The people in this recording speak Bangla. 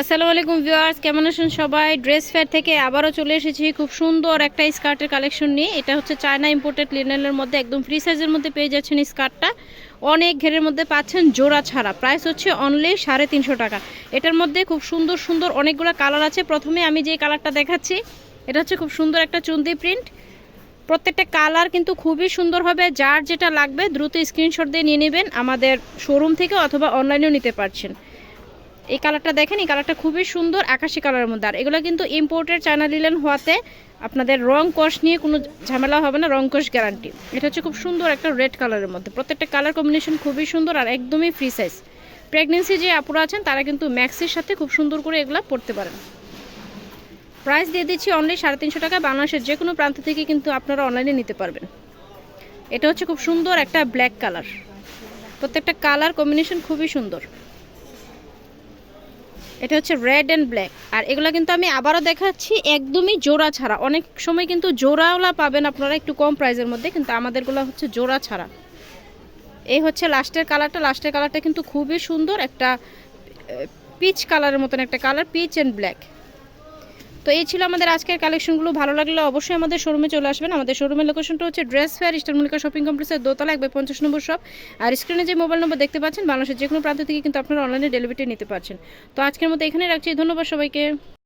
আসসালামু আলাইকুম ভিউয়ার্স, কেমন আছেন সবাই? ড্রেস ফেয়ার থেকে আবারও চলে এসেছি খুব সুন্দর একটা স্কার্টের কালেকশন নিয়ে। এটা হচ্ছে চায়না ইম্পোর্টেড লিনেনের মধ্যে, একদম ফ্রি সাইজের মধ্যে পেয়ে যাচ্ছেন স্কার্টটা অনেক ঘেরের মধ্যে পাচ্ছেন জোড়া ছাড়া। প্রাইস হচ্ছে অনলি সাড়ে তিনশো টাকা। এটার মধ্যে খুব সুন্দর সুন্দর অনেকগুলো কালার আছে। প্রথমে আমি যে কালারটা দেখাচ্ছি, এটা হচ্ছে খুব সুন্দর একটা চুন্দি প্রিন্ট প্রত্যেকটা কালার কিন্তু খুবই সুন্দর হবে। যার যেটা লাগবে, দ্রুত স্ক্রিনশট দিয়ে নিয়ে নেবেন আমাদের শোরুম থেকে অথবা অনলাইনেও নিতে পারছেন। এই কালারটা দেখেন, এই কালারটা খুবই সুন্দর আকাশি কালারের মধ্যে। আর এগুলো কিন্তু ইম্পোর্টেড চায়না লিলেন হওয়াতে আপনাদের রং কষ নিয়ে কোনো ঝামেলা হবে না, রং কষ গ্যারান্টি এটা হচ্ছে খুব সুন্দর একটা রেড কালারের মধ্যে। প্রত্যেকটা কালার কম্বিনেশন খুবই সুন্দর আর একদমই ফ্রি সাইজ প্রেগনেন্সি যে আপুরা আছেন, তারা কিন্তু ম্যাক্সির সাথে খুব সুন্দর করে এগুলো পড়তে পারেন। প্রাইস দিয়ে দিচ্ছি অনলি সাড়ে তিনশো টাকা বাংলাদেশের যে কোনো প্রান্ত থেকে কিন্তু আপনারা অনলাইনে নিতে পারবেন। এটা হচ্ছে খুব সুন্দর একটা ব্ল্যাক কালার প্রত্যেকটা কালার কম্বিনেশন খুবই সুন্দর। এটা হচ্ছে রেড অ্যান্ড ব্ল্যাক আর এগুলো কিন্তু আমি আবারও দেখাচ্ছি, একদমই জোড়া ছাড়া। অনেক সময় কিন্তু জোড়াওলা পাবেন আপনারা একটু কম প্রাইসের মধ্যে, কিন্তু আমাদেরগুলো হচ্ছে জোড়া ছাড়া। এই হচ্ছে লাস্টের কালারটা। লাস্টের কালারটা কিন্তু খুবই সুন্দর, একটা পিচ কালারের মতন একটা কালার পিচ অ্যান্ড ব্ল্যাক তো এই ছিল আমাদের আজকের কালেকশনগুলো ভালো লাগলে অবশ্যই আমাদের শোরুমে চলে আসবেন। আমাদের শোরুমের লোকেশনটা হচ্ছে dress fair Easter Mallika shopping কমপ্লেক্সের দোতলা একবার পঞ্চাশ নম্বর শপ আর স্ক্রিনে যে মোবাইল নম্বর দেখতে পাচ্ছেন, বাংলাদেশের যে কোনো প্রান্ত থেকে কিন্তু আপনারা অনলাইনে ডেলিভারি নিতে পারছেন। তো আজকের মতো এখানে রাখছি। ধন্যবাদ সবাইকে।